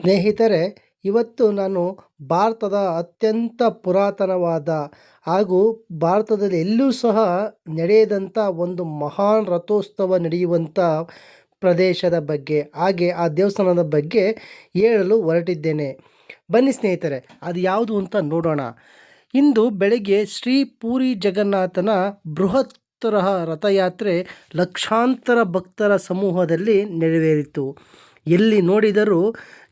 ಸ್ನೇಹಿತರೆ, ಇವತ್ತು ನಾನು ಭಾರತದ ಅತ್ಯಂತ ಪುರಾತನವಾದ ಹಾಗೂ ಭಾರತದಲ್ಲಿ ಎಲ್ಲೂ ಸಹ ನಡೆಯದಂಥ ಒಂದು ಮಹಾನ್ ರಥೋತ್ಸವ ನಡೆಯುವಂಥ ಪ್ರದೇಶದ ಬಗ್ಗೆ, ಹಾಗೆ ಆ ದೇವಸ್ಥಾನದ ಬಗ್ಗೆ ಹೇಳಲು ಹೊರಟಿದ್ದೇನೆ. ಬನ್ನಿ ಸ್ನೇಹಿತರೆ, ಅದು ಯಾವುದು ಅಂತ ನೋಡೋಣ. ಇಂದು ಬೆಳಗ್ಗೆ ಶ್ರೀ ಪೂರಿ ಜಗನ್ನಾಥನ ಬೃಹತ್ ರಥಯಾತ್ರೆ ಲಕ್ಷಾಂತರ ಭಕ್ತರ ಸಮೂಹದಲ್ಲಿ ನೆರವೇರಿತು. ಎಲ್ಲಿ ನೋಡಿದರೂ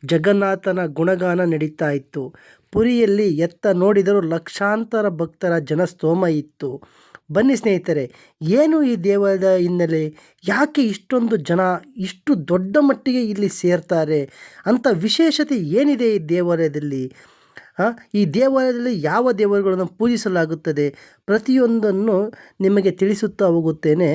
ಜಗನ್ನಾಥನ ಗುಣಗಾನ ನಡೀತಾ ಇತ್ತು ಪುರಿಯಲ್ಲಿ ಎತ್ತ ನೋಡಿದರೂ ಲಕ್ಷಾಂತರ ಭಕ್ತರ ಜನಸ್ತೋಮ ಇತ್ತು. ಬನ್ನಿ ಸ್ನೇಹಿತರೆ, ಏನು ಈ ದೇವಾಲಯದ ಹಿನ್ನೆಲೆ? ಯಾಕೆ ಇಷ್ಟೊಂದು ಜನ ಇಷ್ಟು ದೊಡ್ಡ ಮಟ್ಟಿಗೆ ಇಲ್ಲಿ ಸೇರ್ತಾರೆ? ಅಂತ ವಿಶೇಷತೆ ಏನಿದೆ ಈ ದೇವಾಲಯದಲ್ಲಿ? ಈ ದೇವಾಲಯದಲ್ಲಿ ಯಾವ ದೇವರುಗಳನ್ನು ಪೂಜಿಸಲಾಗುತ್ತದೆ? ಪ್ರತಿಯೊಂದನ್ನು ನಿಮಗೆ ತಿಳಿಸುತ್ತಾ ಹೋಗುತ್ತೇನೆ.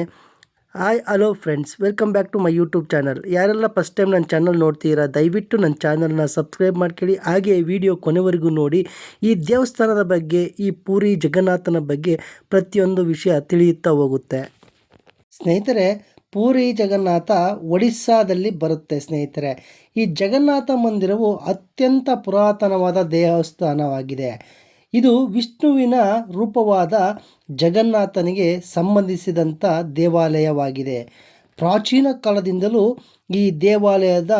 Hi hello friends welcome back to my YouTube channel ಯಾರೆಲ್ಲ ಫಸ್ಟ್ ಟೈಮ್ ನನ್ನ ಚಾನಲ್ ನೋಡ್ತೀರಾ, ದಯವಿಟ್ಟು ನನ್ನ ಚಾನಲ್ನ ಸಬ್ಸ್ಕ್ರೈಬ್ ಮಾಡ್ಕೊಳ್ಳಿ. ಹಾಗೆ ವಿಡಿಯೋ ಕೊನೆವರೆಗೂ ನೋಡಿ. ಈ ದೇವಸ್ಥಾನದ ಬಗ್ಗೆ, ಈ ಪೂರಿ ಜಗನ್ನಾಥನ ಬಗ್ಗೆ ಪ್ರತಿಯೊಂದು ವಿಷಯ ತಿಳಿಯುತ್ತಾ ಹೋಗುತ್ತೆ. ಸ್ನೇಹಿತರೆ, ಪೂರಿ ಜಗನ್ನಾಥ ಒಡಿಸ್ಸಾದಲ್ಲಿ ಬರುತ್ತೆ ಸ್ನೇಹಿತರೆ. ಈ ಜಗನ್ನಾಥ ಮಂದಿರವು ಅತ್ಯಂತ ಪುರಾತನವಾದ ದೇವಸ್ಥಾನವಾಗಿದೆ. ಇದು ವಿಷ್ಣುವಿನ ರೂಪವಾದ ಜಗನ್ನಾಥನಿಗೆ ಸಂಬಂಧಿಸಿದಂಥ ದೇವಾಲಯವಾಗಿದೆ. ಪ್ರಾಚೀನ ಕಾಲದಿಂದಲೂ ಈ ದೇವಾಲಯದ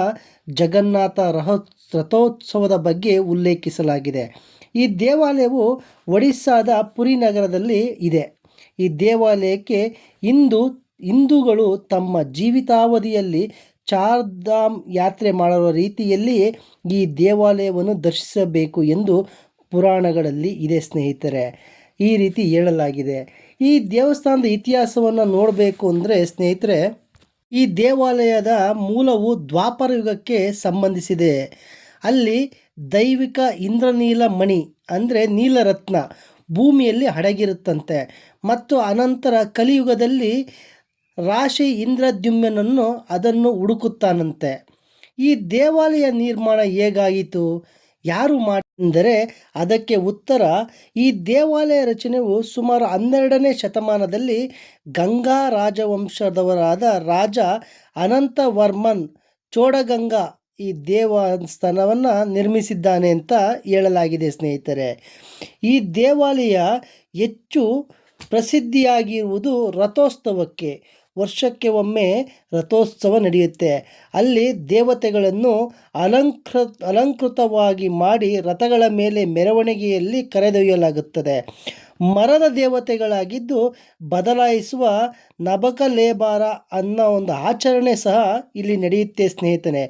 ಜಗನ್ನಾಥ ರಹ, ರಥೋತ್ಸವದ ಬಗ್ಗೆ ಉಲ್ಲೇಖಿಸಲಾಗಿದೆ. ಈ ದೇವಾಲಯವು ಒಡಿಸ್ಸಾದ ಪುರಿ ನಗರದಲ್ಲಿ ಇದೆ. ಈ ದೇವಾಲಯಕ್ಕೆ ಇಂದು, ಹಿಂದೂಗಳು ತಮ್ಮ ಜೀವಿತಾವಧಿಯಲ್ಲಿ ಚಾರ್ಧಾಮ್ ಯಾತ್ರೆ ಮಾಡುವ ರೀತಿಯಲ್ಲಿ ಈ ದೇವಾಲಯವನ್ನು ದರ್ಶಿಸಬೇಕು ಎಂದು ಪುರಾಣಗಳಲ್ಲಿ ಇದೆ ಸ್ನೇಹಿತರೆ. ಈ ರೀತಿ ಹೇಳಲಾಗಿದೆ. ಈ ದೇವಸ್ಥಾನದ ಇತಿಹಾಸವನ್ನು ನೋಡಬೇಕು ಅಂದರೆ ಸ್ನೇಹಿತರೆ, ಈ ದೇವಾಲಯದ ಮೂಲವು ದ್ವಾಪರ ಯುಗಕ್ಕೆ ಸಂಬಂಧಿಸಿದೆ. ಅಲ್ಲಿ ದೈವಿಕ ಇಂದ್ರನೀಲ ಮಣಿ ಅಂದರೆ ನೀಲರತ್ನ ಭೂಮಿಯಲ್ಲಿ ಅಡಗಿರುತ್ತಂತೆ ಮತ್ತು ಅನಂತರ ಕಲಿಯುಗದಲ್ಲಿ ರಾಶಿ ಇಂದ್ರದ್ಯುಮ್ನನ್ನು ಅದನ್ನು ಹುಡುಕುತ್ತಾನಂತೆ. ಈ ದೇವಾಲಯ ನಿರ್ಮಾಣ ಹೇಗಾಯಿತು? ಯಾರು ಮಾಡಿದರೆ ಅದಕ್ಕೆ ಉತ್ತರ, ಈ ದೇವಾಲಯ ರಚನೆಯು ಸುಮಾರು ಹನ್ನೆರಡನೇ ಶತಮಾನದಲ್ಲಿ ಗಂಗಾ ರಾಜವಂಶದವರಾದ ರಾಜ ಅನಂತವರ್ಮನ್ ಚೋಡಗಂಗಾ ಈ ದೇವಸ್ಥಾನವನ್ನು ನಿರ್ಮಿಸಿದ್ದಾನೆ ಅಂತ ಹೇಳಲಾಗಿದೆ ಸ್ನೇಹಿತರೆ. ಈ ದೇವಾಲಯ ಹೆಚ್ಚು ಪ್ರಸಿದ್ಧಿಯಾಗಿರುವುದು ರಥೋತ್ಸವಕ್ಕೆ. ವರ್ಷಕ್ಕೆ ಒಮ್ಮೆ ರಥೋತ್ಸವ ನಡೆಯುತ್ತೆ. ಅಲ್ಲಿ ದೇವತೆಗಳನ್ನು ಅಲಂಕೃ, ಅಲಂಕೃತವಾಗಿ ಮಾಡಿ ರಥಗಳ ಮೇಲೆ ಮೆರವಣಿಗೆಯಲ್ಲಿ ಕರೆದೊಯ್ಯಲಾಗುತ್ತದೆ. ಮರದ ದೇವತೆಗಳಾಗಿದ್ದು ಬದಲಾಯಿಸುವ ನಬಕಲೇಬಾರ ಅನ್ನೋ ಒಂದು ಆಚರಣೆ ಸಹ ಇಲ್ಲಿ ನಡೆಯುತ್ತೆ ಸ್ನೇಹಿತನೆ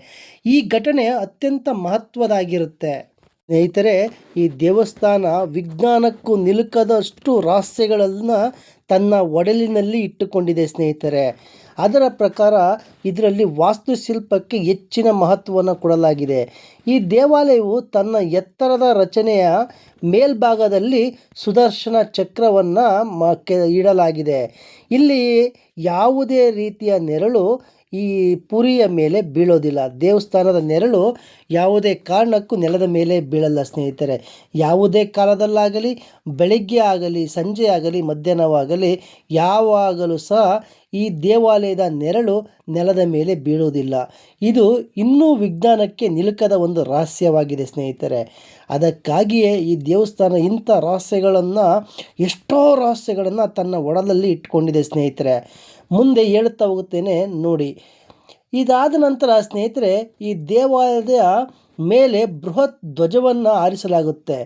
ಈ ಘಟನೆ ಅತ್ಯಂತ ಮಹತ್ವದಾಗಿರುತ್ತೆ. ಸ್ನೇಹಿತರೆ, ಈ ದೇವಸ್ಥಾನ ವಿಜ್ಞಾನಕ್ಕೂ ನಿಲುಕದಷ್ಟು ರಹಸ್ಯಗಳನ್ನು ತನ್ನ ಒಡಲಿನಲ್ಲಿ ಇಟ್ಟುಕೊಂಡಿದೆ ಸ್ನೇಹಿತರೆ. ಅದರ ಪ್ರಕಾರ ಇದರಲ್ಲಿ ವಾಸ್ತುಶಿಲ್ಪಕ್ಕೆ ಹೆಚ್ಚಿನ ಮಹತ್ವವನ್ನು ಕೊಡಲಾಗಿದೆ. ಈ ದೇವಾಲಯವು ತನ್ನ ಎತ್ತರದ ರಚನೆಯ ಮೇಲ್ಭಾಗದಲ್ಲಿ ಸುದರ್ಶನ ಚಕ್ರವನ್ನು ಮ ಇಡಲಾಗಿದೆ. ಇಲ್ಲಿ ಯಾವುದೇ ರೀತಿಯ ನೆರಳು ಈ ಪುರಿಯ ಮೇಲೆ ಬೀಳೋದಿಲ್ಲ. ದೇವಸ್ಥಾನದ ನೆರಳು ಯಾವುದೇ ಕಾರಣಕ್ಕೂ ನೆಲದ ಮೇಲೆ ಬೀಳಲ್ಲ ಸ್ನೇಹಿತರೆ. ಯಾವುದೇ ಕಾಲದಲ್ಲಾಗಲಿ, ಬೆಳಿಗ್ಗೆ ಆಗಲಿ ಸಂಜೆ ಆಗಲಿ ಮಧ್ಯಾಹ್ನವಾಗಲಿ ಯಾವಾಗಲೂ ಸಹ ಈ ದೇವಾಲಯದ ನೆರಳು ನೆಲದ ಮೇಲೆ ಬೀಳುವುದಿಲ್ಲ. ಇದು ಇನ್ನೂ ವಿಜ್ಞಾನಕ್ಕೆ ನಿಲುಕದ ಒಂದು ರಹಸ್ಯವಾಗಿದೆ ಸ್ನೇಹಿತರೆ. ಅದಕ್ಕಾಗಿಯೇ ಈ ದೇವಸ್ಥಾನ ಇಂಥ ರಹಸ್ಯಗಳನ್ನು, ಎಷ್ಟೋ ರಹಸ್ಯಗಳನ್ನು ತನ್ನ ಒಡಲಲ್ಲಿ ಇಟ್ಕೊಂಡಿದೆ ಸ್ನೇಹಿತರೆ. ಮುಂದೆ ಹೇಳುತ್ತಾ ಹೋಗುತ್ತೇನೆ ನೋಡಿ. ಇದಾದ ನಂತರ ಸ್ನೇಹಿತರೆ, ಈ ದೇವಾಲಯದ ಮೇಲೆ ಬೃಹತ್ ಧ್ವಜವನ್ನು ಆರಿಸಲಾಗುತ್ತೆ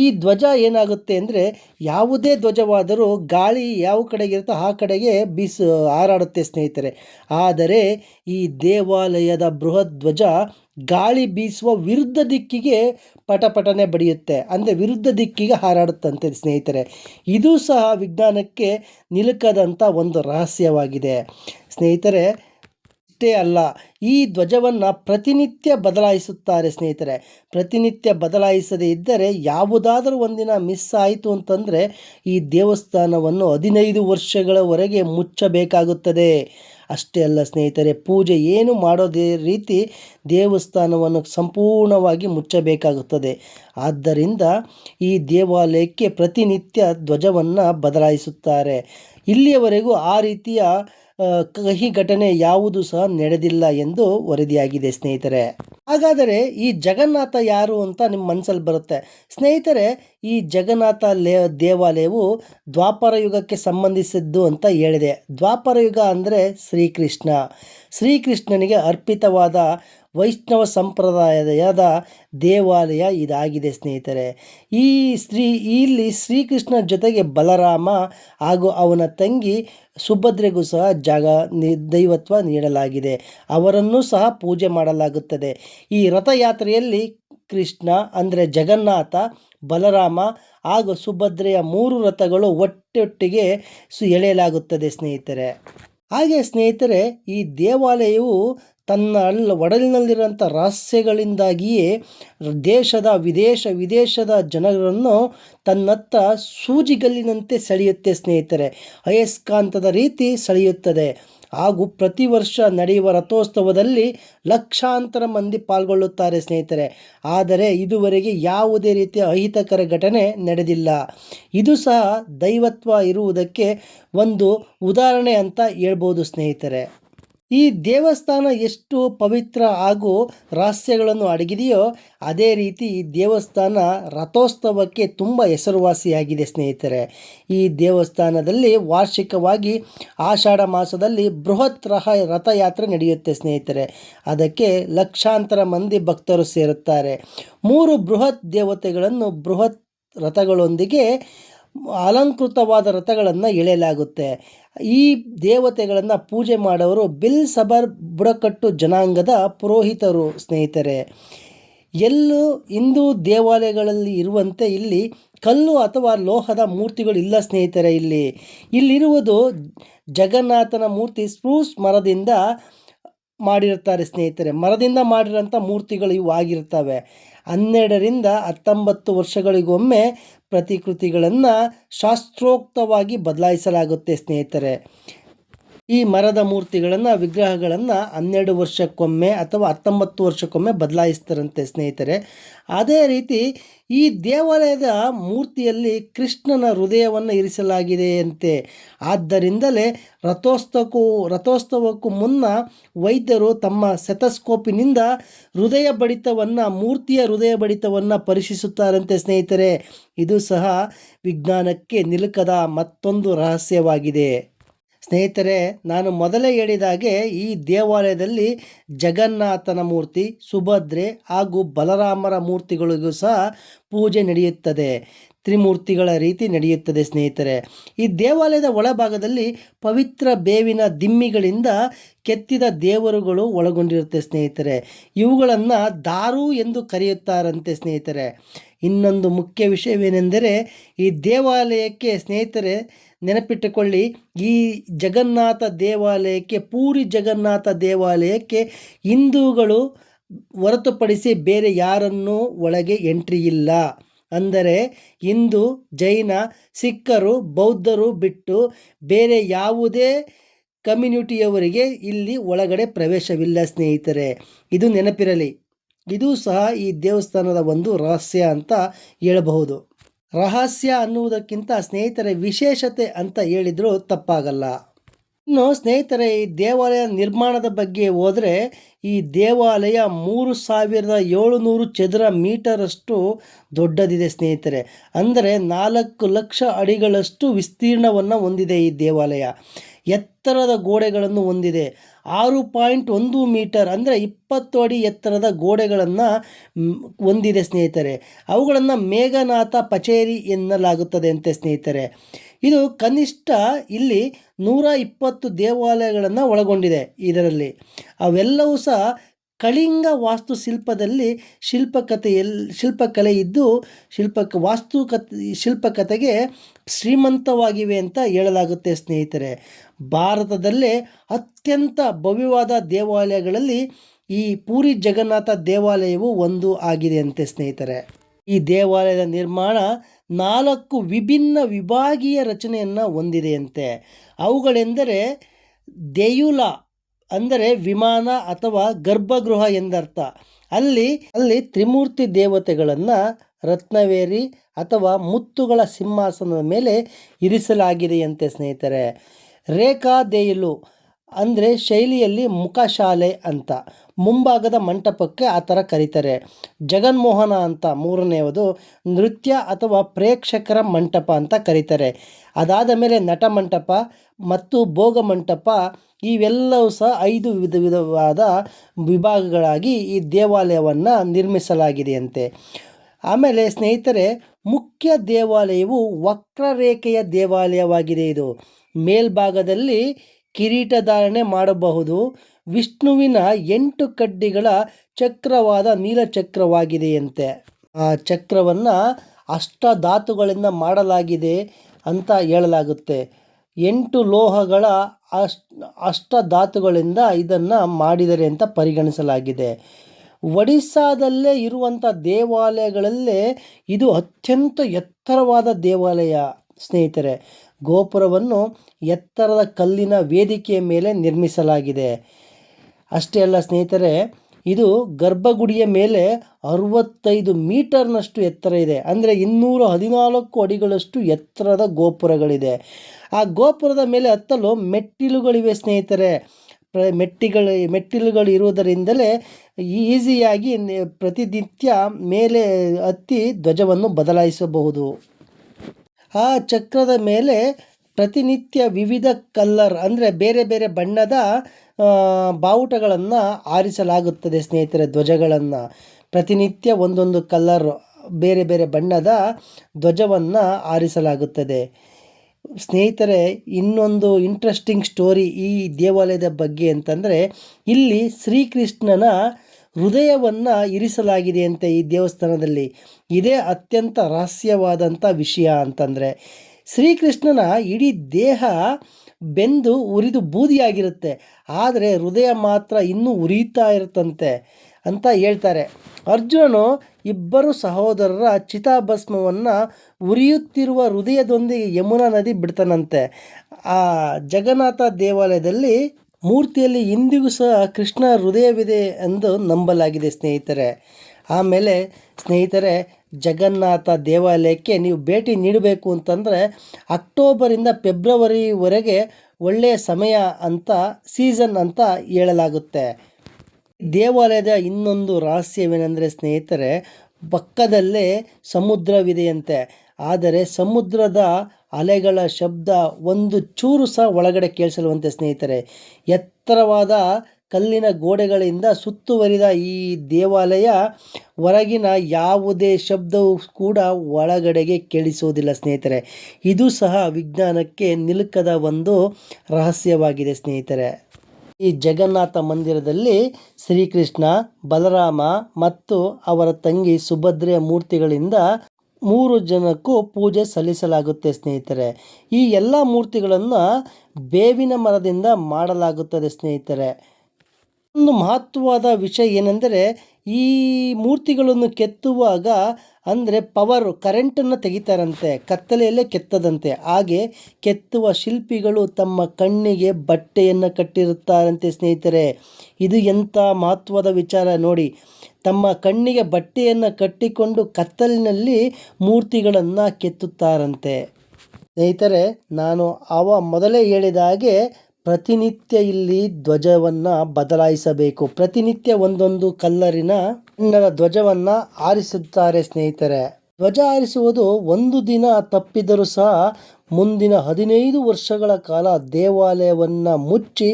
ಈ ಧ್ವಜ ಏನಾಗುತ್ತೆ ಅಂದರೆ ಯಾವುದೇ ಧ್ವಜವಾದರೂ ಗಾಳಿ ಯಾವ ಕಡೆಗಿರುತ್ತೋ ಆ ಕಡೆಗೆ ಬೀಸು, ಹಾರಾಡುತ್ತೆ ಸ್ನೇಹಿತರೆ. ಆದರೆ ಈ ದೇವಾಲಯದ ಬೃಹತ್ ಧ್ವಜ ಗಾಳಿ ಬೀಸುವ ವಿರುದ್ಧ ದಿಕ್ಕಿಗೆ ಪಟಪಟನೆ ಬಡಿಯುತ್ತೆ. ಅಂದರೆ ವಿರುದ್ಧ ದಿಕ್ಕಿಗೆ ಹಾರಾಡುತ್ತಂತೆ ಸ್ನೇಹಿತರೆ. ಇದು ಸಹ ವಿಜ್ಞಾನಕ್ಕೆ ನಿಲುಕದಂಥ ಒಂದು ರಹಸ್ಯವಾಗಿದೆ. ಸ್ನೇಹಿತರೆ ಅಷ್ಟೇ ಅಲ್ಲ, ಈ ಧ್ವಜವನ್ನು ಪ್ರತಿನಿತ್ಯ ಬದಲಾಯಿಸುತ್ತಾರೆ ಸ್ನೇಹಿತರೆ. ಪ್ರತಿನಿತ್ಯ ಬದಲಾಯಿಸದೇ ಇದ್ದರೆ ಯಾವುದಾದರೂ ಒಂದಿನ ಮಿಸ್ ಆಯಿತು ಅಂತಂದರೆ ಈ ದೇವಸ್ಥಾನವನ್ನು ಹದಿನೈದು ವರ್ಷಗಳವರೆಗೆ ಮುಚ್ಚಬೇಕಾಗುತ್ತದೆ. ಅಷ್ಟೇ ಅಲ್ಲ ಸ್ನೇಹಿತರೆ, ಪೂಜೆ ಏನು ಮಾಡೋದೇ ರೀತಿ ದೇವಸ್ಥಾನವನ್ನು ಸಂಪೂರ್ಣವಾಗಿ ಮುಚ್ಚಬೇಕಾಗುತ್ತದೆ. ಆದ್ದರಿಂದ ಈ ದೇವಾಲಯಕ್ಕೆ ಪ್ರತಿನಿತ್ಯ ಧ್ವಜವನ್ನು ಬದಲಾಯಿಸುತ್ತಾರೆ. ಇಲ್ಲಿಯವರೆಗೂ ಆ ರೀತಿಯ ಕಹಿ ಘಟನೆ ಯಾವುದು ಸಹ ನಡೆದಿಲ್ಲ ಎಂದು ವರದಿಯಾಗಿದೆ, ಸ್ನೇಹಿತರೆ. ಹಾಗಾದರೆ ಈ ಜಗನ್ನಾಥ ಯಾರು ಅಂತ ನಿಮ್ಮ ಮನಸ್ಸಲ್ಲಿ ಬರುತ್ತೆ. ಸ್ನೇಹಿತರೆ ಈ ಜಗನ್ನಾಥ ಲೇ, ದೇವಾಲಯವು ದ್ವಾಪರ ಯುಗಕ್ಕೆ ಸಂಬಂಧಿಸಿದ್ದು ಅಂತ ಹೇಳಿದೆ. ದ್ವಾಪರ ಯುಗ ಅಂದರೆ ಶ್ರೀಕೃಷ್ಣ. ಶ್ರೀಕೃಷ್ಣನಿಗೆ ಅರ್ಪಿತವಾದ ವೈಷ್ಣವ ಸಂಪ್ರದಾಯದ ದೇವಾಲಯ ಇದಾಗಿದೆ ಸ್ನೇಹಿತರೆ. ಈ ಶ್ರೀ, ಇಲ್ಲಿ ಶ್ರೀಕೃಷ್ಣ ಜೊತೆಗೆ ಬಲರಾಮ ಹಾಗೂ ಅವನ ತಂಗಿ ಸುಭದ್ರೆಗೂ ಸಹ ಜಾಗ ದೈವತ್ವ ನೀಡಲಾಗಿದೆ. ಅವರನ್ನು ಸಹ ಪೂಜೆ ಮಾಡಲಾಗುತ್ತದೆ. ಈ ರಥಯಾತ್ರೆಯಲ್ಲಿ ಕೃಷ್ಣ, ಅಂದರೆ ಜಗನ್ನಾಥ, ಬಲರಾಮ ಹಾಗೂ ಸುಭದ್ರೆಯ ಮೂರು ರಥಗಳು ಒಟ್ಟೊಟ್ಟಿಗೆ ಸು ಎಳೆಯಲಾಗುತ್ತದೆ, ಸ್ನೇಹಿತರೆ. ಹಾಗೆ ಸ್ನೇಹಿತರೆ, ಈ ದೇವಾಲಯವು ತನ್ನ ಅಲ್ಲ ಒಡಲಿನಲ್ಲಿರುವಂಥ ರಹಸ್ಯಗಳಿಂದಾಗಿಯೇ ದೇಶದ ವಿದೇಶ, ವಿದೇಶದ ಜನರನ್ನು ತನ್ನತ್ತ ಸೂಜಿಗಲ್ಲಿನಂತೆ ಸೆಳೆಯುತ್ತೆ, ಸ್ನೇಹಿತರೆ. ಅಯಸ್ಕಾಂತದ ರೀತಿ ಸೆಳೆಯುತ್ತದೆ. ಹಾಗೂ ಪ್ರತಿ ವರ್ಷ ನಡೆಯುವ ರಥೋತ್ಸವದಲ್ಲಿ ಲಕ್ಷಾಂತರ ಮಂದಿ ಪಾಲ್ಗೊಳ್ಳುತ್ತಾರೆ ಸ್ನೇಹಿತರೆ. ಆದರೆ ಇದುವರೆಗೆ ಯಾವುದೇ ರೀತಿಯ ಅಹಿತಕರ ಘಟನೆ ನಡೆದಿಲ್ಲ. ಇದು ಸಹ ದೈವತ್ವ ಇರುವುದಕ್ಕೆ ಒಂದು ಉದಾಹರಣೆ ಅಂತ ಹೇಳ್ಬೋದು ಸ್ನೇಹಿತರೆ. ಈ ದೇವಸ್ಥಾನ ಎಷ್ಟು ಪವಿತ್ರ ಹಾಗೂ ರಹಸ್ಯಗಳನ್ನು ಅಡಗಿದೆಯೋ ಅದೇ ರೀತಿ ಈ ದೇವಸ್ಥಾನ ರಥೋತ್ಸವಕ್ಕೆ ತುಂಬ ಹೆಸರುವಾಸಿಯಾಗಿದೆ ಸ್ನೇಹಿತರೆ. ಈ ದೇವಸ್ಥಾನದಲ್ಲಿ ವಾರ್ಷಿಕವಾಗಿ ಆಷಾಢ ಮಾಸದಲ್ಲಿ ಬೃಹತ್ ರಹ ರಥಯಾತ್ರೆ ನಡೆಯುತ್ತೆ ಸ್ನೇಹಿತರೆ. ಅದಕ್ಕೆ ಲಕ್ಷಾಂತರ ಮಂದಿ ಭಕ್ತರು ಸೇರುತ್ತಾರೆ. ಮೂರು ಬೃಹತ್ ದೇವತೆಗಳನ್ನು ಬೃಹತ್ ರಥಗಳೊಂದಿಗೆ ಅಲಂಕೃತವಾದ ರಥಗಳನ್ನು ಎಳೆಯಲಾಗುತ್ತೆ. ಈ ದೇವತೆಗಳನ್ನು ಪೂಜೆ ಮಾಡೋರು ಬಿಲ್ ಸಬರ್ ಬುಡಕಟ್ಟು ಜನಾಂಗದ ಪುರೋಹಿತರು ಸ್ನೇಹಿತರೆ. ಎಲ್ಲೂ ಹಿಂದೂ ದೇವಾಲಯಗಳಲ್ಲಿ ಇರುವಂತೆ ಇಲ್ಲಿ ಕಲ್ಲು ಅಥವಾ ಲೋಹದ ಮೂರ್ತಿಗಳು ಇಲ್ಲ ಸ್ನೇಹಿತರೆ ಇಲ್ಲಿ. ಇಲ್ಲಿರುವುದು ಜಗನ್ನಾಥನ ಮೂರ್ತಿ ಸ್ಪ್ರೂಸ್ ಮರದಿಂದ ಮಾಡಿರ್ತಾರೆ ಸ್ನೇಹಿತರೆ. ಮರದಿಂದ ಮಾಡಿರೋಂಥ ಮೂರ್ತಿಗಳು ಇವು ಆಗಿರ್ತವೆ ಹನ್ನೆರಡರಿಂದ ಹತ್ತೊಂಬತ್ತು ವರ್ಷಗಳಿಗೊಮ್ಮೆ ಪ್ರತಿಕೃತಿಗಳನ್ನು ಶಾಸ್ತ್ರೋಕ್ತವಾಗಿ ಬದಲಾಯಿಸಲಾಗುತ್ತೆ ಸ್ನೇಹಿತರೆ. ಈ ಮರದ ಮೂರ್ತಿಗಳನ್ನು, ವಿಗ್ರಹಗಳನ್ನು ಹನ್ನೆರಡು ವರ್ಷಕ್ಕೊಮ್ಮೆ ಅಥವಾ ಹತ್ತೊಂಬತ್ತು ವರ್ಷಕ್ಕೊಮ್ಮೆ ಬದಲಾಯಿಸ್ತಾರಂತೆ ಸ್ನೇಹಿತರೆ. ಅದೇ ರೀತಿ ಈ ದೇವಾಲಯದ ಮೂರ್ತಿಯಲ್ಲಿ ಕೃಷ್ಣನ ಹೃದಯವನ್ನು ಇರಿಸಲಾಗಿದೆಯಂತೆ ಆದ್ದರಿಂದಲೇ ರಥೋತ್ಸವಕ್ಕೂ ರಥೋತ್ಸವಕ್ಕೂ ಮುನ್ನ ವೈದ್ಯರು ತಮ್ಮ ಸೆತಸ್ಕೋಪಿನಿಂದ ಹೃದಯ ಬಡಿತವನ್ನು, ಮೂರ್ತಿಯ ಹೃದಯ ಬಡಿತವನ್ನು ಪರೀಕ್ಷಿಸುತ್ತಾರಂತೆ ಸ್ನೇಹಿತರೆ. ಇದು ಸಹ ವಿಜ್ಞಾನಕ್ಕೆ ನಿಲುಕದ ಮತ್ತೊಂದು ರಹಸ್ಯವಾಗಿದೆ. ಸ್ನೇಹಿತರೆ, ನಾನು ಮೊದಲೇ ಹೇಳಿದಾಗೆ ಈ ದೇವಾಲಯದಲ್ಲಿ ಜಗನ್ನಾಥನ ಮೂರ್ತಿ, ಸುಭದ್ರೆ ಹಾಗೂ ಬಲರಾಮರ ಮೂರ್ತಿಗಳಿಗೂ ಸಹ ಪೂಜೆ ನಡೆಯುತ್ತದೆ. ತ್ರಿಮೂರ್ತಿಗಳ ರೀತಿ ನಡೆಯುತ್ತದೆ ಸ್ನೇಹಿತರೆ. ಈ ದೇವಾಲಯದ ಒಳಭಾಗದಲ್ಲಿ ಪವಿತ್ರ ಬೇವಿನ ದಿಮ್ಮಿಗಳಿಂದ ಕೆತ್ತಿದ ದೇವರುಗಳು ಒಳಗೊಂಡಿರುತ್ತೆ ಸ್ನೇಹಿತರೆ. ಇವುಗಳನ್ನು ದಾರು ಎಂದು ಕರೆಯುತ್ತಾರಂತೆ ಸ್ನೇಹಿತರೆ. ಇನ್ನೊಂದು ಮುಖ್ಯ ವಿಷಯವೇನೆಂದರೆ ಈ ದೇವಾಲಯಕ್ಕೆ ಸ್ನೇಹಿತರೆ ನೆನಪಿಟ್ಟುಕೊಳ್ಳಿ, ಈ ಜಗನ್ನಾಥ ದೇವಾಲಯಕ್ಕೆ, ಪೂರಿ ಜಗನ್ನಾಥ ದೇವಾಲಯಕ್ಕೆ ಹಿಂದೂಗಳು ಹೊರತುಪಡಿಸಿ ಬೇರೆ ಯಾರನ್ನೂ ಒಳಗೆ ಎಂಟ್ರಿ ಇಲ್ಲ. ಅಂದರೆ ಹಿಂದೂ, ಜೈನ, ಸಿಖ್ಖರು, ಬೌದ್ಧರು ಬಿಟ್ಟು ಬೇರೆ ಯಾವುದೇ ಕಮ್ಯುನಿಟಿಯವರಿಗೆ ಇಲ್ಲಿ ಒಳಗಡೆ ಪ್ರವೇಶವಿಲ್ಲ, ಸ್ನೇಹಿತರೆ. ಇದು ನೆನಪಿರಲಿ. ಇದು ಸಹ ಈ ದೇವಸ್ಥಾನದ ಒಂದು ರಹಸ್ಯ ಅಂತ ಹೇಳಬಹುದು. ರಹಸ್ಯ ಅನ್ನುವುದಕ್ಕಿಂತ ಸ್ನೇಹಿತರ ವಿಶೇಷತೆ ಅಂತ ಹೇಳಿದರೂ ತಪ್ಪಾಗಲ್ಲ. ಇನ್ನು ಸ್ನೇಹಿತರೆ, ಈ ದೇವಾಲಯ ನಿರ್ಮಾಣದ ಬಗ್ಗೆ ಹೋದರೆ, ಈ ದೇವಾಲಯ ಮೂರು ಸಾವಿರದ ಏಳುನೂರು ಚದರ ಮೀಟರಷ್ಟು ದೊಡ್ಡದಿದೆ ಸ್ನೇಹಿತರೆ. ಅಂದರೆ ನಾಲ್ಕು ಲಕ್ಷ ಅಡಿಗಳಷ್ಟು ವಿಸ್ತೀರ್ಣವನ್ನು ಹೊಂದಿದೆ ಈ ದೇವಾಲಯ. ಎತ್ತರದ ಗೋಡೆಗಳನ್ನು ಹೊಂದಿದೆ. ಆರು ಪಾಯಿಂಟ್ ಒಂದು ಮೀಟರ್ ಅಂದರೆ ಇಪ್ಪತ್ತು ಅಡಿ ಎತ್ತರದ ಗೋಡೆಗಳನ್ನು ಹೊಂದಿದೆ ಸ್ನೇಹಿತರೆ. ಅವುಗಳನ್ನು ಮೇಘನಾಥ ಪಚೇರಿ ಎನ್ನಲಾಗುತ್ತದೆ ಅಂತೆ ಸ್ನೇಹಿತರೆ. ಇದು ಕನಿಷ್ಠ ಇಲ್ಲಿ ನೂರ ಇಪ್ಪತ್ತು ದೇವಾಲಯಗಳನ್ನು ಒಳಗೊಂಡಿದೆ ಇದರಲ್ಲಿ. ಅವೆಲ್ಲವೂ ಸಹ ಕಳಿಂಗ ವಾಸ್ತುಶಿಲ್ಪದಲ್ಲಿ ಶಿಲ್ಪಕಥೆಯಲ್ಲಿ ಶಿಲ್ಪಕಲೆ ಇದ್ದು ಶಿಲ್ಪ ವಾಸ್ತುಕತೆ, ಶಿಲ್ಪಕತೆಗೆ ಶ್ರೀಮಂತವಾಗಿವೆ ಅಂತ ಹೇಳಲಾಗುತ್ತೆ ಸ್ನೇಹಿತರೆ. ಭಾರತದಲ್ಲೇ ಅತ್ಯಂತ ಭವ್ಯವಾದ ದೇವಾಲಯಗಳಲ್ಲಿ ಈ ಪೂರಿ ಜಗನ್ನಾಥ ದೇವಾಲಯವು ಒಂದು ಆಗಿದೆ ಅಂತೆ ಸ್ನೇಹಿತರೆ. ಈ ದೇವಾಲಯದ ನಿರ್ಮಾಣ ನಾಲ್ಕು ವಿಭಿನ್ನ ವಿಭಾಗೀಯ ರಚನೆಯನ್ನು ಹೊಂದಿದೆಯಂತೆ ಅವುಗಳೆಂದರೆ ದೇಯುಲ ಅಂದರೆ ವಿಮಾನ ಅಥವಾ ಗರ್ಭಗೃಹ ಎಂದರ್ಥ. ಅಲ್ಲಿ ಅಲ್ಲಿ ತ್ರಿಮೂರ್ತಿ ದೇವತೆಗಳನ್ನು ರತ್ನವೇರಿ ಅಥವಾ ಮುತ್ತುಗಳ ಸಿಂಹಾಸನದ ಮೇಲೆ ಇರಿಸಲಾಗಿದೆಯಂತೆ ಸ್ನೇಹಿತರೆ. ರೇಖಾ ದೇಯಲು ಅಂದರೆ ಶೈಲಿಯಲ್ಲಿ ಮುಖಶಾಲೆ ಅಂತ. ಮುಂಭಾಗದ ಮಂಟಪಕ್ಕೆ ಆ ಥರ ಕರೀತಾರೆ. ಜಗನ್ಮೋಹನ ಅಂತ ಮೂರನೆಯದು ನೃತ್ಯ ಅಥವಾ ಪ್ರೇಕ್ಷಕರ ಮಂಟಪ ಅಂತ ಕರೀತಾರೆ. ಅದಾದ ಮೇಲೆ ನಟ ಮಂಟಪ ಮತ್ತು ಭೋಗ ಮಂಟಪ ಇವೆಲ್ಲವೂ ಸಹ ಐದು ವಿಧ ವಿಧವಾದ ವಿಭಾಗಗಳಾಗಿ ಈ ದೇವಾಲಯವನ್ನು ನಿರ್ಮಿಸಲಾಗಿದೆಯಂತೆ. ಆಮೇಲೆ ಸ್ನೇಹಿತರೆ, ಮುಖ್ಯ ದೇವಾಲಯವು ವಕ್ರರೇಖೆಯ ದೇವಾಲಯವಾಗಿದೆ ಇದು. ಮೇಲ್ಭಾಗದಲ್ಲಿ ಕಿರೀಟಧಾರಣೆ ಮಾಡಬಹುದು. ವಿಷ್ಣುವಿನ ಎಂಟು ಕಡ್ಡಿಗಳ ಚಕ್ರವಾದ ನೀಲಚಕ್ರವಾಗಿದೆಯಂತೆ. ಆ ಚಕ್ರವನ್ನು ಅಷ್ಟಧಾತುಗಳಿಂದ ಮಾಡಲಾಗಿದೆ ಅಂತ ಹೇಳಲಾಗುತ್ತೆ. ಎಂಟು ಲೋಹಗಳ ಅಷ್ಟ ಅಷ್ಟಧಾತುಗಳಿಂದ ಇದನ್ನು ಮಾಡಿದರೆ ಅಂತ ಪರಿಗಣಿಸಲಾಗಿದೆ. ಒಡಿಸ್ಸಾದಲ್ಲೇ ಇರುವಂಥ ದೇವಾಲಯಗಳಲ್ಲೇ ಇದು ಅತ್ಯಂತ ಎತ್ತರವಾದ ದೇವಾಲಯ, ಸ್ನೇಹಿತರೆ. ಗೋಪುರವನ್ನು ಎತ್ತರದ ಕಲ್ಲಿನ ವೇದಿಕೆಯ ಮೇಲೆ ನಿರ್ಮಿಸಲಾಗಿದೆ. ಅಷ್ಟೇ ಅಲ್ಲ, ಸ್ನೇಹಿತರೆ, ಇದು ಗರ್ಭಗುಡಿಯ ಮೇಲೆ ಅರವತ್ತೈದು ಮೀಟರ್ನಷ್ಟು ಎತ್ತರ ಇದೆ. ಅಂದರೆ ಇನ್ನೂರ ಹದಿನಾಲ್ಕು ಅಡಿಗಳಷ್ಟು ಎತ್ತರದ ಗೋಪುರಗಳಿದೆ. ಆ ಗೋಪುರದ ಮೇಲೆ ಹತ್ತಲು ಮೆಟ್ಟಿಲುಗಳಿವೆ ಸ್ನೇಹಿತರೆ. ಪ್ರ ಮೆಟ್ಟಿಗಳು ಮೆಟ್ಟಿಲುಗಳು ಇರುವುದರಿಂದಲೇ ಈಸಿಯಾಗಿ ಪ್ರತಿನಿತ್ಯ ಮೇಲೆ ಹತ್ತಿ ಧ್ವಜವನ್ನು ಬದಲಾಯಿಸಬಹುದು. ಆ ಚಕ್ರದ ಮೇಲೆ ಪ್ರತಿನಿತ್ಯ ವಿವಿಧ ಕಲ್ಲರ್ ಅಂದರೆ ಬೇರೆ ಬೇರೆ ಬಣ್ಣದ ಬಾವುಟಗಳನ್ನು ಆರಿಸಲಾಗುತ್ತದೆ ಸ್ನೇಹಿತರೆ ಧ್ವಜಗಳನ್ನು. ಪ್ರತಿನಿತ್ಯ ಒಂದೊಂದು ಕಲ್ಲರ್ ಬೇರೆ ಬೇರೆ ಬಣ್ಣದ ಧ್ವಜವನ್ನು ಆರಿಸಲಾಗುತ್ತದೆ. ಸ್ನೇಹಿತರೆ, ಇನ್ನೊಂದು ಇಂಟ್ರೆಸ್ಟಿಂಗ್ ಸ್ಟೋರಿ ಈ ದೇವಾಲಯದ ಬಗ್ಗೆ ಅಂತಂದರೆ, ಇಲ್ಲಿ ಶ್ರೀಕೃಷ್ಣನ ಹೃದಯವನ್ನು ಇರಿಸಲಾಗಿದೆಯಂತೆ ಈ ದೇವಸ್ಥಾನದಲ್ಲಿ. ಇದೇ ಅತ್ಯಂತ ರಹಸ್ಯವಾದಂಥ ವಿಷಯ ಅಂತಂದರೆ, ಶ್ರೀಕೃಷ್ಣನ ಇಡೀ ದೇಹ ಬೆಂದು ಉರಿದು ಬೂದಿಯಾಗಿರುತ್ತೆ. ಆದರೆ ಹೃದಯ ಮಾತ್ರ ಇನ್ನೂ ಉರಿಯುತ್ತಾ ಇರುತ್ತಂತೆ. ಅಂತ ಹೇಳ್ತಾರೆ. ಅರ್ಜುನನು ಇಬ್ಬರು ಸಹೋದರರ ಚಿತಾಭಸ್ಮವನ್ನು ಉರಿಯುತ್ತಿರುವ ಹೃದಯದೊಂದಿಗೆ ಯಮುನಾ ನದಿ ಬಿಡ್ತಾನಂತೆ. ಆ ಜಗನ್ನಾಥ ದೇವಾಲಯದಲ್ಲಿ ಮೂರ್ತಿಯಲ್ಲಿ ಇಂದಿಗೂ ಸಹ ಕೃಷ್ಣ ಹೃದಯವಿದೆ ಎಂದು ನಂಬಲಾಗಿದೆ ಸ್ನೇಹಿತರೆ. ಆಮೇಲೆ ಸ್ನೇಹಿತರೆ, ಜಗನ್ನಾಥ ದೇವಾಲಯಕ್ಕೆ ನೀವು ಭೇಟಿ ನೀಡಬೇಕು ಅಂತಂದರೆ ಅಕ್ಟೋಬರಿಂದ ಫೆಬ್ರವರಿವರೆಗೆ ಒಳ್ಳೆಯ ಸಮಯ ಅಂತ, ಸೀಸನ್ ಅಂತ ಹೇಳಲಾಗುತ್ತೆ. ದೇವಾಲಯದ ಇನ್ನೊಂದು ರಹಸ್ಯವೇನೆಂದರೆ ಸ್ನೇಹಿತರೆ, ಪಕ್ಕದಲ್ಲೇ ಸಮುದ್ರವಿದೆಯಂತೆ. ಆದರೆ ಸಮುದ್ರದ ಅಲೆಗಳ ಶಬ್ದ ಒಂದು ಚೂರು ಸಹ ಒಳಗಡೆ ಕೇಳಿಸಲ್ವಂತೆ ಸ್ನೇಹಿತರೆ. ಎತ್ತರವಾದ ಕಲ್ಲಿನ ಗೋಡೆಗಳಿಂದ ಸುತ್ತುವರಿದ ಈ ದೇವಾಲಯ ಹೊರಗಿನ ಯಾವುದೇ ಶಬ್ದವೂ ಕೂಡ ಒಳಗಡೆಗೆ ಕೇಳಿಸುವುದಿಲ್ಲ ಸ್ನೇಹಿತರೆ. ಇದು ಸಹ ವಿಜ್ಞಾನಕ್ಕೆ ನಿಲುಕದ ಒಂದು ರಹಸ್ಯವಾಗಿದೆ ಸ್ನೇಹಿತರೆ. ಈ ಜಗನ್ನಾಥ ಮಂದಿರದಲ್ಲಿ ಶ್ರೀಕೃಷ್ಣ, ಬಲರಾಮ ಮತ್ತು ಅವರ ತಂಗಿ ಸುಭದ್ರೆಯ ಮೂರ್ತಿಗಳಿಂದ ಮೂರು ಜನಕ್ಕೂ ಪೂಜೆ ಸಲ್ಲಿಸಲಾಗುತ್ತೆ, ಸ್ನೇಹಿತರೆ. ಈ ಎಲ್ಲ ಮೂರ್ತಿಗಳನ್ನು ಬೇವಿನ ಮರದಿಂದ ಮಾಡಲಾಗುತ್ತದೆ, ಸ್ನೇಹಿತರೆ. ಒಂದು ಮಹತ್ವವಾದ ವಿಷಯ ಏನೆಂದರೆ ಈ ಮೂರ್ತಿಗಳನ್ನು ಕೆತ್ತುವಾಗ ಅಂದರೆ ಪವರು ಕರೆಂಟನ್ನು ತೆಗಿತಾರಂತೆ, ಕತ್ತಲೆಯಲ್ಲೇ ಕೆತ್ತದಂತೆ. ಹಾಗೆ ಕೆತ್ತುವ ಶಿಲ್ಪಿಗಳು ತಮ್ಮ ಕಣ್ಣಿಗೆ ಬಟ್ಟೆಯನ್ನು ಕಟ್ಟಿರುತ್ತಾರಂತೆ ಸ್ನೇಹಿತರೆ. ಇದು ಎಂಥ ಮಹತ್ವದ ವಿಚಾರ ನೋಡಿ. ತಮ್ಮ ಕಣ್ಣಿಗೆ ಬಟ್ಟೆಯನ್ನು ಕಟ್ಟಿಕೊಂಡು ಕತ್ತಲಿನಲ್ಲಿ ಮೂರ್ತಿಗಳನ್ನು ಕೆತ್ತುತ್ತಾರಂತೆ. ಸ್ನೇಹಿತರೆ, ನಾನು ಅವ ಮೊದಲೇ ಹೇಳಿದ ಹಾಗೆ ಪ್ರತಿನಿತ್ಯ ಇಲ್ಲಿ ಧ್ವಜವನ್ನು ಬದಲಾಯಿಸಬೇಕು. ಪ್ರತಿನಿತ್ಯ ಒಂದೊಂದು ಕಲ್ಲರಿನ ಬಣ್ಣದ ಧ್ವಜವನ್ನು ಆರಿಸುತ್ತಾರೆ ಸ್ನೇಹಿತರೆ. ಧ್ವಜ ಆರಿಸುವುದು ಒಂದು ದಿನ ತಪ್ಪಿದರೂ ಸಹ ಮುಂದಿನ ಹದಿನೈದು ವರ್ಷಗಳ ಕಾಲ ದೇವಾಲಯವನ್ನು ಮುಚ್ಚಿ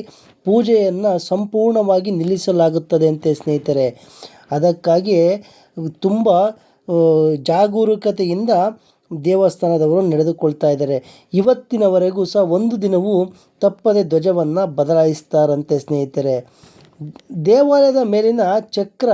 ಪೂಜೆಯನ್ನು ಸಂಪೂರ್ಣವಾಗಿ ನಿಲ್ಲಿಸಲಾಗುತ್ತದೆ ಅಂತೆ ಸ್ನೇಹಿತರೆ. ಅದಕ್ಕಾಗಿ ತುಂಬ ಜಾಗರೂಕತೆಯಿಂದ ದೇವಸ್ಥಾನದವರು ನಡೆದುಕೊಳ್ತಾ ಇದ್ದಾರೆ. ಇವತ್ತಿನವರೆಗೂ ಸಹ ಒಂದು ದಿನವೂ ತಪ್ಪದೆ ಧ್ವಜವನ್ನು ಬದಲಾಯಿಸ್ತಾರಂತೆ ಸ್ನೇಹಿತರೆ. ದೇವಾಲಯದ ಮೇಲಿನ ಚಕ್ರ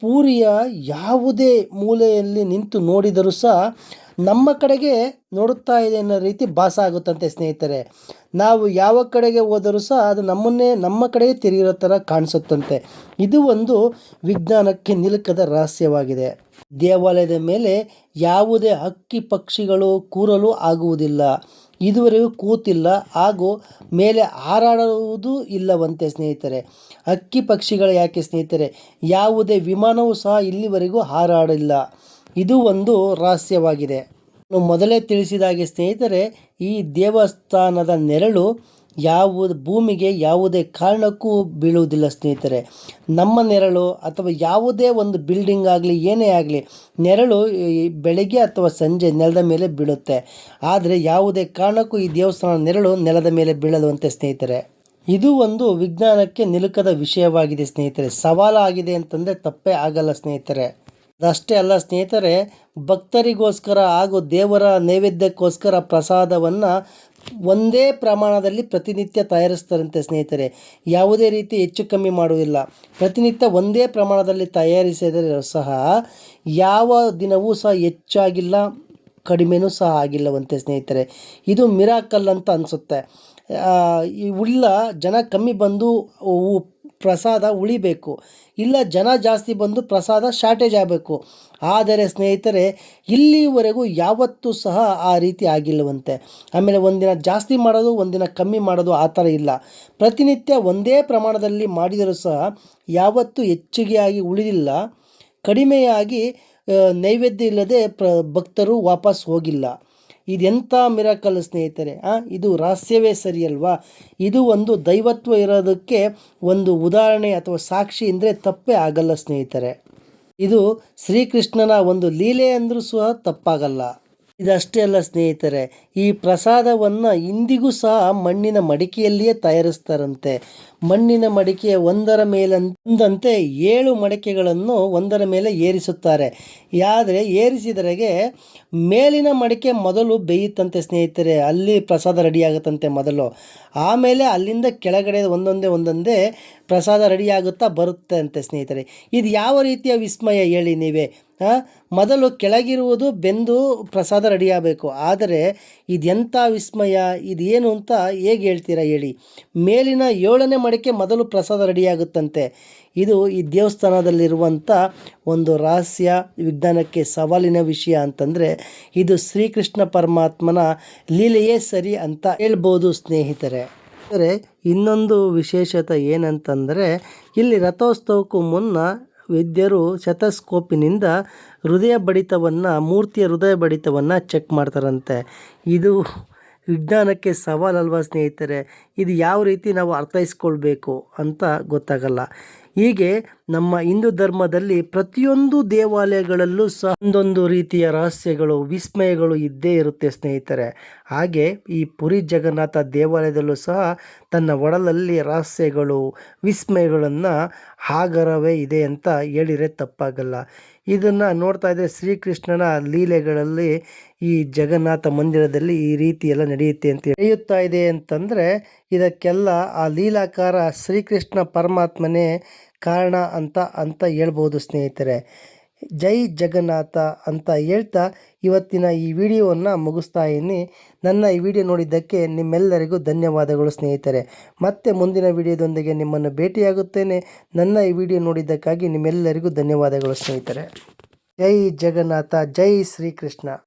ಪೂರಿಯ ಯಾವುದೇ ಮೂಲೆಯಲ್ಲಿ ನಿಂತು ನೋಡಿದರೂ ಸಹ ನಮ್ಮ ಕಡೆಗೆ ನೋಡುತ್ತಾ ಇದೆ ಅನ್ನೋ ರೀತಿ ಭಾಸ ಆಗುತ್ತಂತೆ ಸ್ನೇಹಿತರೆ. ನಾವು ಯಾವ ಕಡೆಗೆ ಹೋದರೂ ಸಹ ಅದು ನಮ್ಮನ್ನೇ, ನಮ್ಮ ಕಡೆಗೆ ತಿರುಗಿರೋ ಥರ ಕಾಣಿಸುತ್ತಂತೆ. ಇದು ಒಂದು ವಿಜ್ಞಾನಕ್ಕೆ ನಿಲುಕದ ರಹಸ್ಯವಾಗಿದೆ. ದೇವಾಲಯದ ಮೇಲೆ ಯಾವುದೇ ಹಕ್ಕಿ ಪಕ್ಷಿಗಳು ಕೂರಲು ಆಗುವುದಿಲ್ಲ. ಇದುವರೆಗೂ ಕೂತಿಲ್ಲ. ಹಾಗೂ ಮೇಲೆ ಹಾರಾಡುವುದು ಇಲ್ಲವಂತೆ ಸ್ನೇಹಿತರೆ. ಹಕ್ಕಿ ಪಕ್ಷಿಗಳು ಯಾಕೆ ಸ್ನೇಹಿತರೆ? ಯಾವುದೇ ವಿಮಾನವೂ ಸಹ ಇಲ್ಲಿವರೆಗೂ ಹಾರಾಡಿಲ್ಲ. ಇದು ಒಂದು ರಹಸ್ಯವಾಗಿದೆ. ಮೊದಲೇ ತಿಳಿಸಿದ ಹಾಗೆ ಸ್ನೇಹಿತರೆ, ಈ ದೇವಸ್ಥಾನದ ನೆರಳು ಯಾವ ಭೂಮಿಗೆ ಯಾವುದೇ ಕಾರಣಕ್ಕೂ ಬೀಳುವುದಿಲ್ಲ, ಸ್ನೇಹಿತರೆ. ನಮ್ಮ ನೆರಳು ಅಥವಾ ಯಾವುದೇ ಒಂದು ಬಿಲ್ಡಿಂಗ್ ಆಗಲಿ, ಏನೇ ಆಗಲಿ, ನೆರಳು ಬೆಳಗ್ಗೆ ಅಥವಾ ಸಂಜೆ ನೆಲದ ಮೇಲೆ ಬೀಳುತ್ತೆ. ಆದರೆ ಯಾವುದೇ ಕಾರಣಕ್ಕೂ ಈ ದೇವಸ್ಥಾನ ನೆರಳು ನೆಲದ ಮೇಲೆ ಬೀಳದಂತೆ ಸ್ನೇಹಿತರೆ. ಇದು ಒಂದು ವಿಜ್ಞಾನಕ್ಕೆ ನಿಲುಕದ ವಿಷಯವಾಗಿದೆ, ಸ್ನೇಹಿತರೆ. ಸವಾಲಾಗಿದೆ ಅಂತಂದರೆ ತಪ್ಪೇ ಆಗಲ್ಲ, ಸ್ನೇಹಿತರೆ. ಅದಷ್ಟೇ ಅಲ್ಲ, ಸ್ನೇಹಿತರೆ. ಭಕ್ತರಿಗೋಸ್ಕರ ಹಾಗೂ ದೇವರ ನೈವೇದ್ಯಕ್ಕೋಸ್ಕರ ಪ್ರಸಾದವನ್ನು ಒಂದೇ ಪ್ರಮಾಣದಲ್ಲಿ ಪ್ರತಿನಿತ್ಯ ತಯಾರಿಸ್ತಾರಂತೆ ಸ್ನೇಹಿತರೆ. ಯಾವುದೇ ರೀತಿ ಹೆಚ್ಚು ಕಮ್ಮಿ ಮಾಡುವುದಿಲ್ಲ. ಪ್ರತಿನಿತ್ಯ ಒಂದೇ ಪ್ರಮಾಣದಲ್ಲಿ ತಯಾರಿಸಿದರೆ ಸಹ ಯಾವ ದಿನವೂ ಸಹ ಹೆಚ್ಚಾಗಿಲ್ಲ, ಕಡಿಮೆನೂ ಸಹ ಆಗಿಲ್ಲವಂತೆ ಸ್ನೇಹಿತರೆ. ಇದು ಮಿರಾಕಲ್ ಅಂತ ಅನಿಸುತ್ತೆ. ಉಳ್ಳ ಜನ ಕಮ್ಮಿ ಬಂದು ಪ್ರಸಾದ ಉಳಿಬೇಕು. ಇಲ್ಲ, ಜನ ಜಾಸ್ತಿ ಬಂದು ಪ್ರಸಾದ ಶಾರ್ಟೇಜ್ ಆಗಬೇಕು. ಆದರೆ ಸ್ನೇಹಿತರೆ, ಇಲ್ಲಿವರೆಗೂ ಯಾವತ್ತೂ ಸಹ ಆ ರೀತಿ ಆಗಿಲ್ಲವಂತೆ. ಆಮೇಲೆ ಒಂದಿನ ಜಾಸ್ತಿ ಮಾಡೋದು, ಒಂದಿನ ಕಮ್ಮಿ ಮಾಡೋದು ಆ ಥರ ಇಲ್ಲ. ಪ್ರತಿನಿತ್ಯ ಒಂದೇ ಪ್ರಮಾಣದಲ್ಲಿ ಮಾಡಿದರೂ ಸಹ ಯಾವತ್ತೂ ಹೆಚ್ಚಿಗೆಯಾಗಿ ಉಳಿದಿಲ್ಲ. ಕಡಿಮೆಯಾಗಿ ನೈವೇದ್ಯ ಇಲ್ಲದೆ ಪ್ರ, ಭಕ್ತರು ವಾಪಸ್ ಹೋಗಿಲ್ಲ. ಇದೆಂಥ ಮಿರಾಕಲ್ ಸ್ನೇಹಿತರೆ, ಆ? ಇದು ರಹಸ್ಯವೇ ಸರಿ ಅಲ್ವಾ ಇದು ಒಂದು ದೈವತ್ವ ಇರೋದಕ್ಕೆ ಒಂದು ಉದಾಹರಣೆ ಅಥವಾ ಸಾಕ್ಷಿ ಅಂದರೆ ತಪ್ಪೇ ಆಗಲ್ಲ ಸ್ನೇಹಿತರೆ. ಇದು ಶ್ರೀಕೃಷ್ಣನ ಒಂದು ಲೀಲೆ ಅಂದರೂ ಸಹ ತಪ್ಪಾಗಲ್ಲ. ಇದಷ್ಟೇ ಅಲ್ಲ ಸ್ನೇಹಿತರೆ, ಈ ಪ್ರಸಾದವನ್ನು ಇಂದಿಗೂ ಸಹ ಮಣ್ಣಿನ ಮಡಿಕೆಯಲ್ಲಿಯೇ ತಯಾರಿಸ್ತಾರಂತೆ. ಮಣ್ಣಿನ ಮಡಿಕೆಯ ಒಂದರ ಮೇಲಂದಂತೆ ಏಳು ಮಡಿಕೆಗಳನ್ನು ಒಂದರ ಮೇಲೆ ಏರಿಸುತ್ತಾರೆ. ಆದರೆ ಏರಿಸಿದರೆಗೆ ಮೇಲಿನ ಮಡಿಕೆ ಮೊದಲು ಬೇಯುತ್ತಂತೆ ಸ್ನೇಹಿತರೆ, ಅಲ್ಲಿ ಪ್ರಸಾದ ರೆಡಿ ಆಗುತ್ತಂತೆ ಮೊದಲು. ಆಮೇಲೆ ಅಲ್ಲಿಂದ ಕೆಳಗಡೆ ಒಂದೊಂದೇ ಒಂದೊಂದೇ ಪ್ರಸಾದ ರೆಡಿ ಆಗುತ್ತಾ ಬರುತ್ತೆ ಅಂತೆ ಸ್ನೇಹಿತರೆ. ಇದು ಯಾವ ರೀತಿಯ ವಿಸ್ಮಯ ಹೇಳಿ ನೀವೇ? ಮೊದಲು ಕೆಳಗಿರುವುದು ಬೆಂದು ಪ್ರಸಾದ ರೆಡಿಯಾಗಬೇಕು. ಆದರೆ ಇದೆಂಥ ವಿಸ್ಮಯ, ಇದೇನು ಅಂತ ಹೇಗೆ ಹೇಳ್ತೀರಾ ಹೇಳಿ. ಮೇಲಿನ ಏಳನೇ ಮಡಿಕೆ ಮೊದಲು ಪ್ರಸಾದ ರೆಡಿಯಾಗುತ್ತಂತೆ. ಇದು ಈ ದೇವಸ್ಥಾನದಲ್ಲಿರುವಂಥ ಒಂದು ರಹಸ್ಯ ವಿಜ್ಞಾನಕ್ಕೆ ಸವಾಲಿನ ವಿಷಯ ಅಂತಂದರೆ, ಇದು ಶ್ರೀಕೃಷ್ಣ ಪರಮಾತ್ಮನ ಲೀಲೆಯೇ ಸರಿ ಅಂತ ಹೇಳ್ಬೋದು ಸ್ನೇಹಿತರೆ. ಆದರೆ ಇನ್ನೊಂದು ವಿಶೇಷತೆ ಏನಂತಂದರೆ, ಇಲ್ಲಿ ರಥೋತ್ಸವಕ್ಕೂ ಮುನ್ನ ವೈದ್ಯರು ಶತಸ್ಕೋಪಿನಿಂದ ಹೃದಯ ಬಡಿತವನ್ನು, ಮೂರ್ತಿಯ ಹೃದಯ ಬಡಿತವನ್ನು ಚೆಕ್ ಮಾಡ್ತಾರಂತೆ. ಇದು ವಿಜ್ಞಾನಕ್ಕೆ ಸವಾಲಲ್ವಾ ಸ್ನೇಹಿತರೆ? ಇದು ಯಾವ ರೀತಿ ನಾವು ಅರ್ಥೈಸ್ಕೊಳ್ಬೇಕು ಅಂತ ಗೊತ್ತಾಗಲ್ಲ. ಹೀಗೆ ನಮ್ಮ ಹಿಂದೂ ಧರ್ಮದಲ್ಲಿ ಪ್ರತಿಯೊಂದು ದೇವಾಲಯಗಳಲ್ಲೂ ಸಹ ಒಂದೊಂದು ರೀತಿಯ ರಹಸ್ಯಗಳು, ವಿಸ್ಮಯಗಳು ಇದ್ದೇ ಇರುತ್ತೆ ಸ್ನೇಹಿತರೆ. ಹಾಗೆ ಈ ಪುರಿ ಜಗನ್ನಾಥ ದೇವಾಲಯದಲ್ಲೂ ಸಹ ತನ್ನ ಒಡಲಲ್ಲಿ ರಹಸ್ಯಗಳು, ವಿಸ್ಮಯಗಳನ್ನು ಆಗರವೇ ಇದೆ ಅಂತ ಹೇಳಿದರೆ ತಪ್ಪಾಗಲ್ಲ. ಇದನ್ನು ನೋಡ್ತಾ ಇದ್ದರೆ ಶ್ರೀಕೃಷ್ಣನ ಲೀಲೆಗಳಲ್ಲಿ ಈ ಜಗನ್ನಾಥ ಮಂದಿರದಲ್ಲಿ ಈ ರೀತಿ ಎಲ್ಲ ನಡೆಯುತ್ತೆ ಅಂತ ನಡೆಯುತ್ತಾ ಇದೆ ಅಂತಂದರೆ ಇದಕ್ಕೆಲ್ಲ ಆ ಲೀಲಾಕಾರ ಶ್ರೀಕೃಷ್ಣ ಪರಮಾತ್ಮನೇ ಕಾರಣ ಅಂತ ಅಂತ ಹೇಳ್ಬೋದು ಸ್ನೇಹಿತರೆ. ಜೈ ಜಗನ್ನಾಥ ಅಂತ ಹೇಳ್ತಾ ಇವತ್ತಿನ ಈ ವಿಡಿಯೋವನ್ನು ಮುಗಿಸ್ತಾ ಇದ್ದೀನಿ. ನನ್ನ ಈ ವಿಡಿಯೋ ನೋಡಿದ್ದಕ್ಕೆ ನಿಮ್ಮೆಲ್ಲರಿಗೂ ಧನ್ಯವಾದಗಳು ಸ್ನೇಹಿತರೆ. ಮತ್ತೆ ಮುಂದಿನ ವಿಡಿಯೋದೊಂದಿಗೆ ನಿಮ್ಮನ್ನು ಭೇಟಿಯಾಗುತ್ತೇನೆ. ನನ್ನ ಈ ವಿಡಿಯೋ ನೋಡಿದ್ದಕ್ಕಾಗಿ ನಿಮ್ಮೆಲ್ಲರಿಗೂ ಧನ್ಯವಾದಗಳು ಸ್ನೇಹಿತರೆ. ಜೈ ಜಗನ್ನಾಥ, ಜೈ ಶ್ರೀಕೃಷ್ಣ.